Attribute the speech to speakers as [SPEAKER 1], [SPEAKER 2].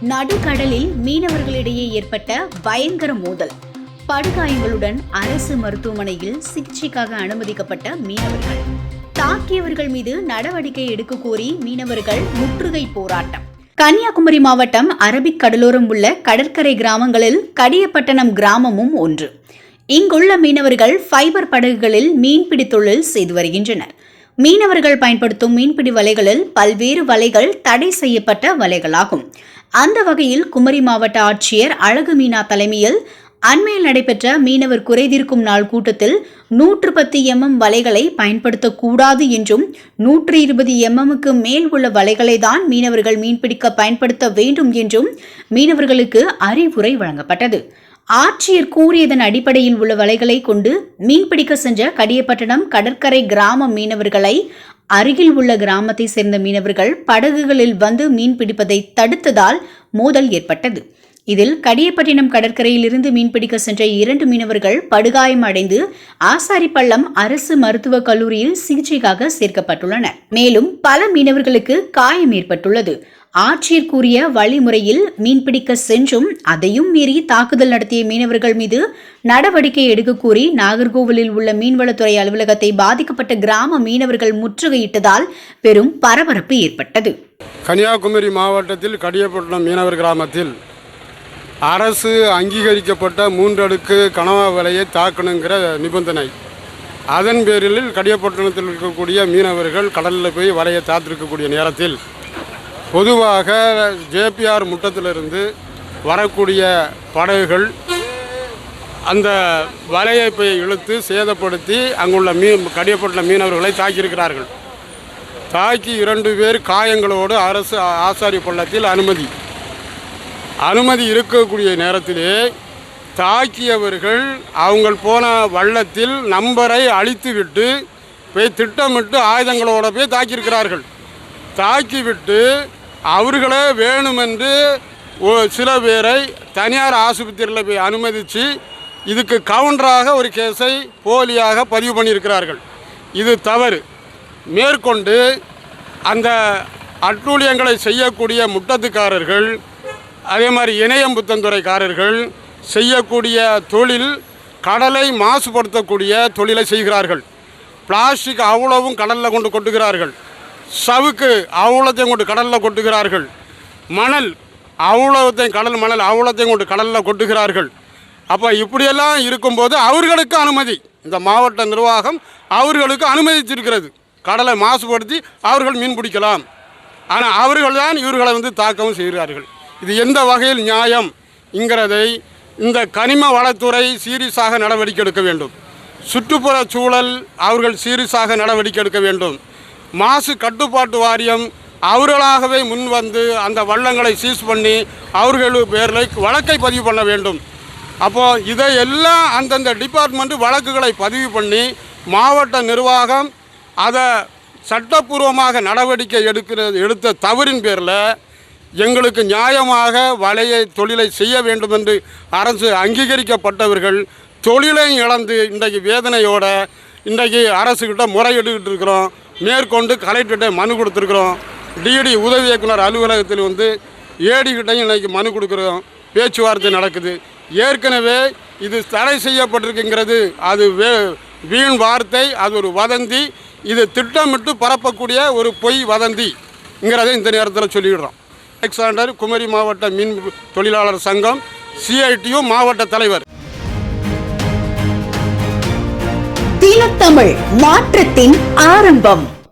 [SPEAKER 1] நடுக்கடலில் மீனவர்களிடையே ஏற்பட்ட பயங்கர மோதல். படுகாயங்களுடன் அரசு மருத்துவமனையில் சிகிச்சைக்காக அனுமதிக்கப்பட்ட மீனவர்கள். தாக்கியவர்கள் மீது நடவடிக்கை எடுக்க கோரி மீனவர்கள் முற்றுகை போராட்டம். கன்னியாகுமரி மாவட்டம் அரபிக் கடலோரம் உள்ள கடற்கரை கிராமங்களில் கடியப்பட்டணம் கிராமமும் ஒன்று. இங்குள்ள மீனவர்கள் ஃபைபர் படகுகளில் மீன்பிடி தொழில் செய்து வருகின்றனர். மீனவர்கள் பயன்படுத்தும் மீன்பிடி வலைகளில் பல்வேறு வலைகள் தடை செய்யப்பட்ட வலைகளாகும். அந்த வகையில் குமரி மாவட்ட ஆட்சியர் அழகு மீனா தலைமையில் அண்மையில் நடைபெற்ற மீனவர் குறைதீர்க்கும் நாள் கூட்டத்தில் நூற்று பத்து எம்எம் வலைகளை பயன்படுத்தக்கூடாது என்றும் நூற்று இருபது எம்எம்முக்கு மேல் உள்ள வலைகளை தான் மீனவர்கள் மீன்பிடிக்க பயன்படுத்த வேண்டும் என்றும் மீனவர்களுக்கு அறிவுரை வழங்கப்பட்டது. ஆட்சியர் கூறியதன் அடிப்படையில் உள்ள வலைகளை கொண்டு மீன்பிடிக்க சென்ற கடியப்பட்டணம் கடற்கரை கிராம மீனவர்களை அருகில் உள்ள கிராமத்தை சேர்ந்த மீனவர்கள் படகுகளில் வந்து மீன் பிடிப்பதை தடுத்ததால் மோதல் ஏற்பட்டது. இதில் கடியப்பட்டினம் கடற்கரையில் இருந்து மீன்பிடிக்க சென்ற இரண்டு மீனவர்கள் படுகாயம் அடைந்து ஆசாரிப்பள்ளம் அரசு மருத்துவக் கல்லூரியில் சிகிச்சைக்காக சேர்க்கப்பட்டுள்ளனர். மேலும் பல மீனவர்களுக்கு காயம் ஏற்பட்டுள்ளது. ஆட்சியர் கூறிய வழிமுறையில் மீன்பிடிக்க சென்றும் அதையும் மீறி தாக்குதல் நடத்திய மீனவர்கள் மீது நடவடிக்கை எடுக்க கோரி நாகர்கோவிலில் உள்ள மீன்வளத்துறை அலுவலகத்தை பாதிக்கப்பட்ட கிராம மீனவர்கள் முற்றுகையிட்டதால் பெரும் பரபரப்பு ஏற்பட்டது.
[SPEAKER 2] கன்னியாகுமரி மாவட்டத்தில் கடியப்பட்டினம் மீனவர் கிராமத்தில் அரசு அங்கீகரிக்கப்பட்ட மூன்றடுக்கு கனவா விலையை தாக்கணுங்கிற நிபந்தனை. அதன் பேரில் கடியப்பட்டினத்தில் இருக்கக்கூடிய மீனவர்கள் கடலில் போய் வலையை தாத்திருக்கக்கூடிய நேரத்தில் பொதுவாக ஜேபிஆர் முட்டத்திலிருந்து வரக்கூடிய படகுகள் அந்த வலையை போய் இழுத்து சேதப்படுத்தி அங்குள்ள மீன் கடியப்பட்ட மீனவர்களை தாக்கியிருக்கிறார்கள். தாக்கி இரண்டு பேர் காயங்களோடு அரசு ஆசாரி பள்ளத்தில் அனுமதி. அனுமதி இருக்கக்கூடிய நேரத்திலே தாக்கியவர்கள் அவங்கள் போன வள்ளத்தில் நம்பரை அழித்துவிட்டு போய் திட்டமிட்டு ஆயுதங்களோட போய் தாக்கியிருக்கிறார்கள். தாக்கிவிட்டு அவர்களே வேணுமென்று ஒ- சில பேரை தனியார் ஆஸ்பத்திரியில் போய் அனுமதித்து இதுக்கு கவுண்டராக ஒரு கேஸை போலியாக பதிவு பண்ணியிருக்கிறார்கள். இது தவறு. மேற்கொண்டு அந்த அட்டூழியங்களை செய்யக்கூடிய முட்டத்துக்காரர்கள் அதே மாதிரி இணையம்புத்தந்துறைக்காரர்கள் செய்யக்கூடிய தொழில் கடலை மாசுபடுத்தக்கூடிய தொழிலை செய்கிறார்கள். பிளாஸ்டிக் அவ்வளவும் கடலில் கொண்டு கொட்டுகிறார்கள். சவுக்கு அவ்வளோத்தையும் கொண்டு கடலில் கொட்டுகிறார்கள். மணல் அவ்வளோத்தையும் கடல் மணல் அவ்வளோத்தையும் கொண்டு கடலில் கொட்டுகிறார்கள். அப்போ இப்படியெல்லாம் இருக்கும்போது அவர்களுக்கு அனுமதி. இந்த மாவட்ட நிர்வாகம் அவர்களுக்கு அனுமதித்திருக்கிறது கடலை மாசுபடுத்தி அவர்கள் மீன் பிடிக்கலாம். ஆனால் அவர்கள் தான் இவர்களை வந்து தாக்கவும் செய்கிறார்கள். இது எந்த வகையில் நியாயம் என்கிறதை இந்த கனிம வளத்துறை சீரியஸாக நடவடிக்கை எடுக்க வேண்டும். சுற்றுப்புற சூழல் அவர்கள் சீரியஸாக நடவடிக்கை எடுக்க வேண்டும். மாசு கட்டுப்பாட்டு வாரியம் அவர்களாகவே முன் வந்து அந்த வள்ளங்களை சீஸ் பண்ணி அவர்கள் பேரில் வழக்கை பதிவு பண்ண வேண்டும். அப்போது இதை எல்லாம் அந்தந்த டிபார்ட்மெண்ட்டு வழக்குகளை பதிவு பண்ணி மாவட்ட நிர்வாகம் அதை சட்டப்பூர்வமாக நடவடிக்கை எடுக்கிறது எடுத்த தவறின் பேரில் எங்களுக்கு நியாயமாக வலையை தொழிலை செய்ய வேண்டும் என்று அரசு அங்கீகரிக்கப்பட்டவர்கள் தொழிலை இழந்து இன்றைக்கு வேதனையோட இன்றைக்கு அரசுக்கிட்ட முறையிட்டுக்கிட்டு இருக்கிறோம். மேற்கொண்டு கலெக்டர்கிட்ட மனு கொடுத்துருக்குறோம். டிடி உதவி இயக்குனர் அலுவலகத்தில் வந்து ஏடிக்கிட்டையும் இன்றைக்கி மனு கொடுக்குறோம். பேச்சுவார்த்தை நடக்குது. ஏற்கனவே இது தடை செய்யப்பட்டிருக்குங்கிறது. அது வே வீண் வார்த்தை அது ஒரு வதந்தி. இது திட்டமிட்டு பரப்பக்கூடிய ஒரு பொய் வதந்திங்கிறதை இந்த நேரத்தில் சொல்லிடுறோம். அலெக்சாண்டர் குமரி மாவட்ட மீன் தொழிலாளர் சங்கம் சிஐடியு மாவட்ட தலைவர்.
[SPEAKER 1] தமிழ் மாற்றத்தின் ஆரம்பம்.